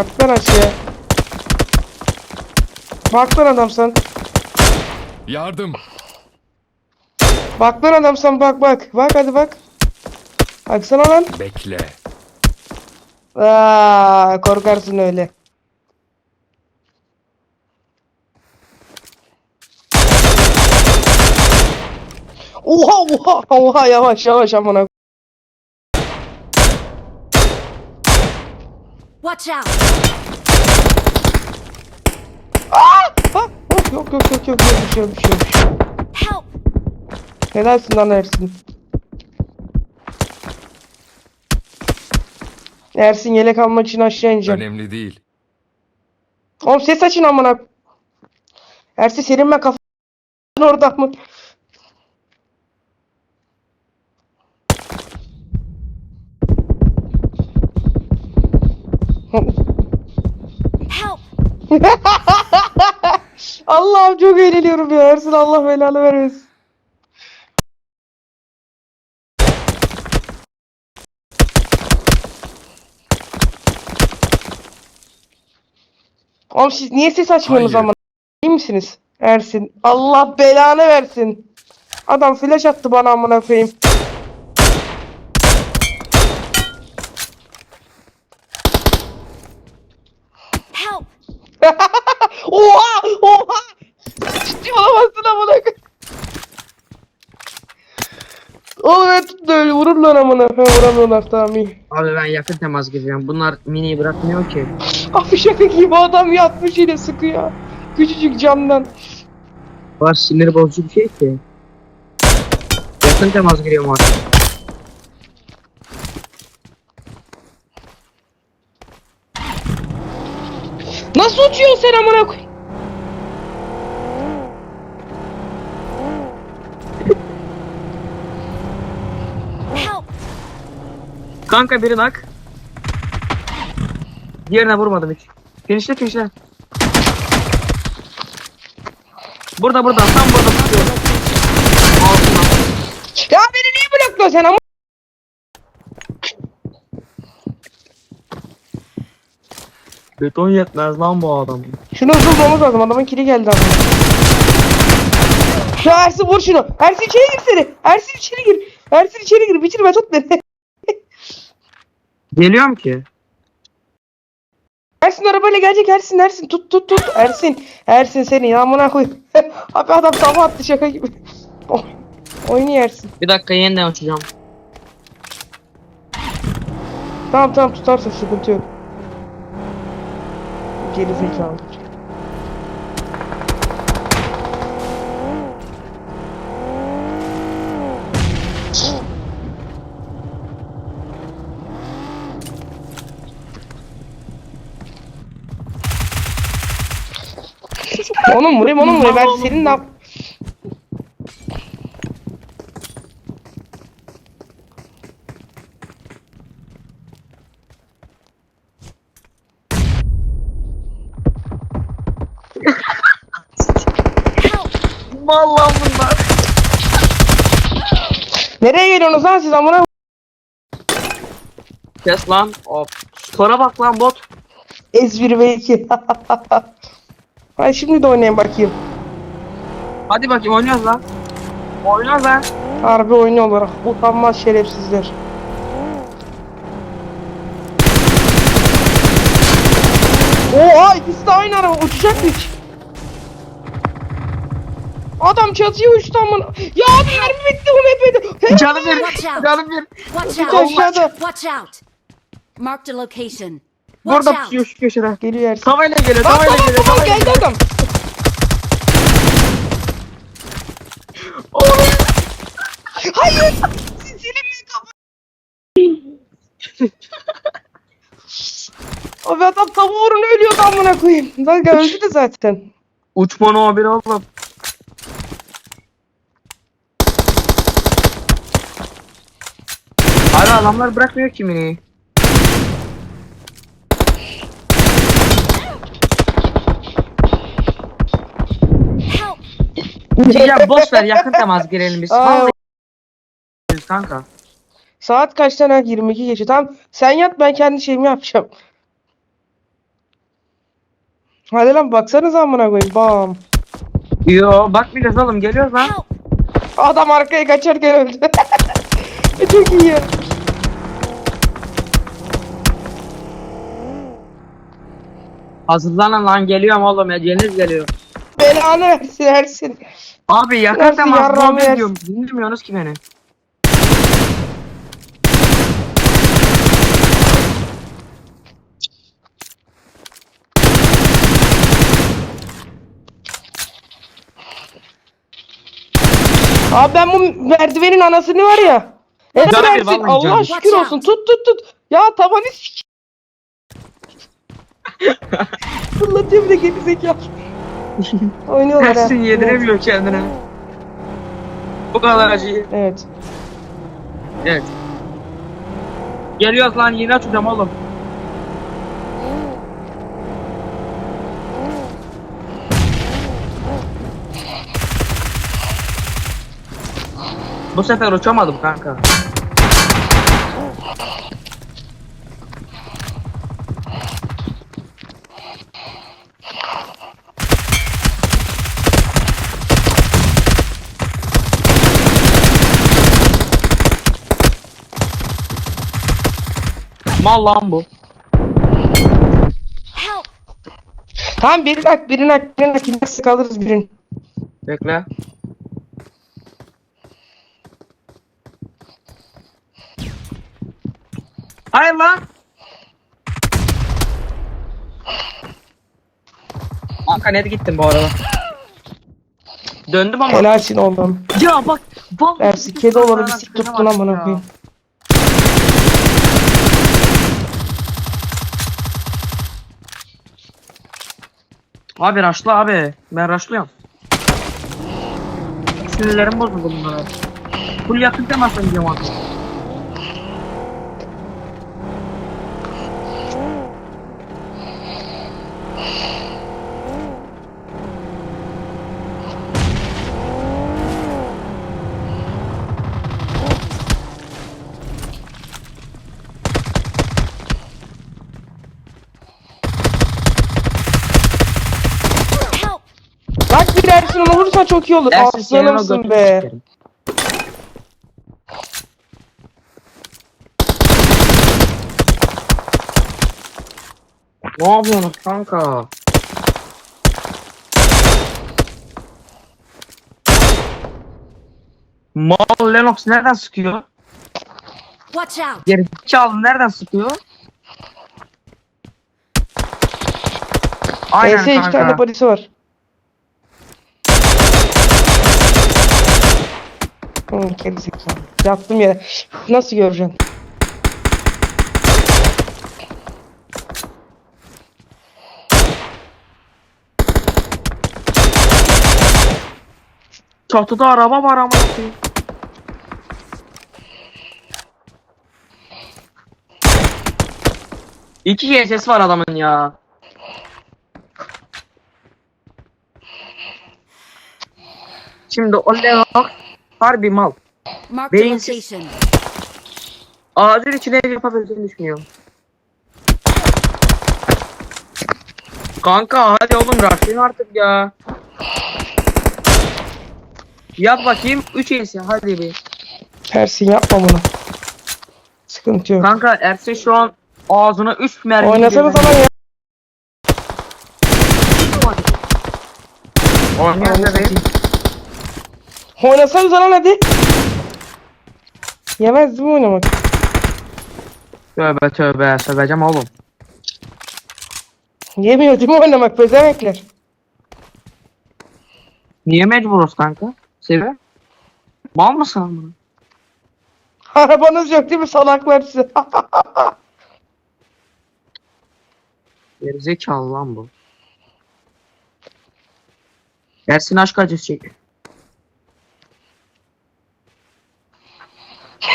Yat lan aşağıya. Bak lan adamsan. Yardım. Bak lan adamsan bak bak. Bak hadi bak. Baksana lan. Bekle. Aa, korkarsın öyle. Oha oha oha yavaş yavaş amına. Watch out! Ha, oh, yok yok yok yok yok bir şey yok bir şey yok. bir şey yok. Help! Helalsin lan Ersin. Ersin yelek almak için aşağı ineceğim. Önemli değil. Oğlum ses açın amına. Ersin senin ben kafanı orada mı? Allah'ım çok eğleniyorum ya. Ersin Allah belanı vermesin. Oğlum siz niye ses açmıyorsunuz ama? İyi misiniz? Ersin. Allah belanı versin. Adam flash attı bana amına koyayım. Help! Oha! Oha! Ciddi olamazsın amına koyayım. Oğlum ben tuttu öyle vururlar amına. Ha vuramıyorlar tamam iyi. Abi ben yakın temas gireceğim. Bunlar miniyi bırakmıyor ki. Abi şaka gibi adam yatmış yine sıkıyor. Küçücük camdan. Var sinir bozucu bir şey ki. Yakın temas giriyorum artık. Nasıl uçuyorsun sen amına koy? Kanka biri nak. Diğerine vurmadım hiç. Finişle finişle. Burada burada tam burada tutuyor. Altına. Ya beni niye blokluyorsun sen ama? Beton yetmez lan bu adam. Şunu hızlı lazım adamın kili geldi ama. Ya Ersin vur şunu. Ersin içeri gir seni. Ersin içeri gir. Ersin içeri gir. Bitirme tut beni. Geliyorum ki. Ersin arabayla gelecek Ersin Ersin tut tut tut Ersin Ersin seni amına koy. Abi adam tava attı şaka gibi. Oy- Oynuyor Ersin. Bir dakika yeniden uçacağım. Tamam tamam tutarsın sıkıntı yok. Geri zekalı. Onun vurayım onun vurayım ben senin ne yap-! Vallahi bunlar. Nereye geliyorsunuz lan siz amına Kes lan. Hop. Skora bak lan bot. Ez1 ve 2 Hadi şimdi de oynayın bakayım Hadi bakayım oynuyoruz lan. Oynuyoruz lan. Harbi oynuyorlar utanmaz şerefsizler Oha ikisi de aynı araba uçacak hiç Adam çatıya uçtu amına Ya abi mermi bitti bu mepede Canım bir. Watch out! Canım bir. Watch out! de aşağıda Watch out! Marked a location. Burada pusuyor şu köşede. Geliyor Ersin Tavayla geliyor. Tamam Tavayla tamam geliyor. tamam Tavayla geldi adam Hayır Senin mi kafa Abi adam tavuğun ölüyordu amına koyayım. Lan öldü de zaten. Uçma no bir oğlum. Abi adamlar bırakmıyor ki mini. Ya boş ver yakın temas girelim biz. Aa. Vallahi kanka. Saat kaçtan ha? 22 geçiyor. Tamam sen yat ben kendi şeyimi yapacağım. Hadi lan baksanıza amına koyayım. Bam. Yo bakmayacağız oğlum geliyoruz lan. Adam arkaya kaçarken öldü. Çok iyi. Hazırlanın lan geliyorum oğlum Ece'niz geliyor. Belanı versin Ersin. Abi yakın Nasıl ne yersin? diyorum dinlemiyorsunuz ki beni. Abi ben bu merdivenin anasını var ya. Evet Canım, Ersin vallahi Allah canım. şükür olsun. Tut tut tut. Ya tavanı sik. Fırlatıyor bir de geri zekalı. Oynuyorlar ha. Ersin yediremiyor kendine. Bu kadar acı. Evet. Evet. Geliyoruz lan yine açacağım oğlum. Bu sefer uçamadım kanka. Mal lan bu. Help! Tamam birini ak birini ak birini ak. Kimse kalırız birini. Bekle. Hayır lan. Kanka nereye gittin bu arada? Döndüm ama. Helalsin oğlum. Ya bak. vallahi Ersin kedi olanı bir sik tuttun amına Ya. koyayım. Abi raşla abi. Ben raşlıyorum. Sinirlerim bozuldu bunlara. Full yakın temas oynayacağım abi. Help! Bak onu vurursan çok iyi olur. Ersin senin o Aslanımsın götünü be. sikerim. Ne yapıyorsun kanka? Mal Lennox nereden sıkıyor? Watch out! Geri çal nereden sıkıyor? Aynen ES iki kanka. tane polisi var. Hı, geri zekalı. Yattım. Nasıl göreceksin? Çatıda araba var ama. İki GSS var adamın ya. Şimdi o Lennox harbi mal. Marked a Beyinsiz. location. Ağzın içine yapabileceğini düşünüyorum. Kanka hadi oğlum rahatlayın artık ya. Yat bakayım 3 ES hadi bir. Ersin yapma bunu. Sıkıntı yok. Kanka Ersin şu an ağzına 3 mermi Oynasanız ama ya. Bebeğim. Oynasanız lan hadi. Yemez mi oynamak? Tövbe tövbe söveceğim oğlum. Yemiyor değil mi oynamak? Bezemekler. Niye mecburuz kanka? Seviyor. Mal mısın amına? Arabanız yok değil mi salaklar size? Gerizekalı lan bu. Ersin aşk acısı çek.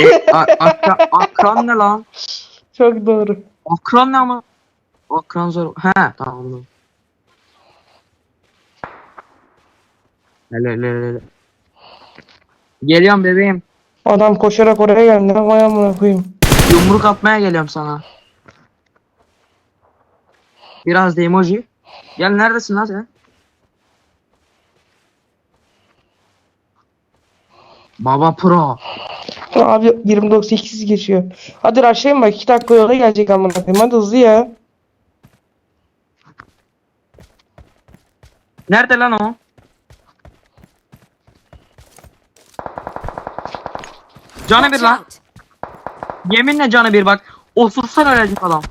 E, a- akra- akran ne lan? Çok doğru. Akran ne ama? Akran zor. He tamam. anladım. Hele hele hele. Geliyorum bebeğim. Adam koşarak oraya geldi. Vay amına koyayım. Yumruk atmaya geliyorum sana. Biraz da emoji. Gel neredesin lan sen? Baba Pro. Abi 29.8 geçiyor. Hadi rushlayın bak 2 dakika yola gelecek amına koyayım. Hadi hızlı ya. Nerede lan o? Canı bir lan. Yeminle canı bir bak. Osursan ölecek adam.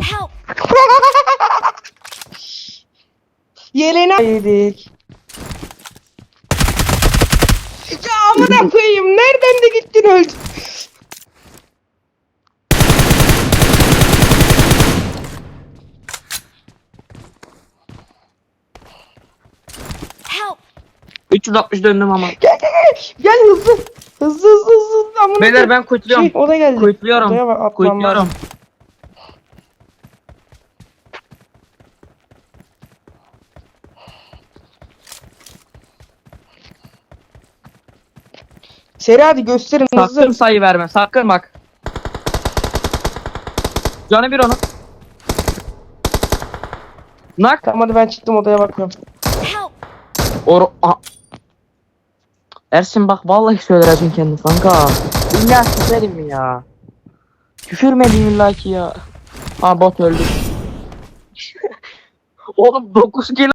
Help! Yeleni yedik. Ya amına koyayım. Nereden de gittin öldün? Help! 360 döndüm ama. Gel gel gel. Gel hızlı. Hızlı hızlı hızlı. Amına Beyler koyayım. ben kuytluyorum. Şey, o da geldi. Odaya Kuytluyorum. bak, atlam Kuytluyorum. Seri hadi gösterin hızlı. Sakın sayı verme. Sakın bak. Canı bir onu. Nak. Tamam hadi ben çıktım odaya bakıyorum. Help! Or Aha. Ersin bak vallahi söylersin kendini kanka. İlla söylerim ya. Küfür mü edeyim illa ki ya. Ha bot öldü. Oğlum 9 kill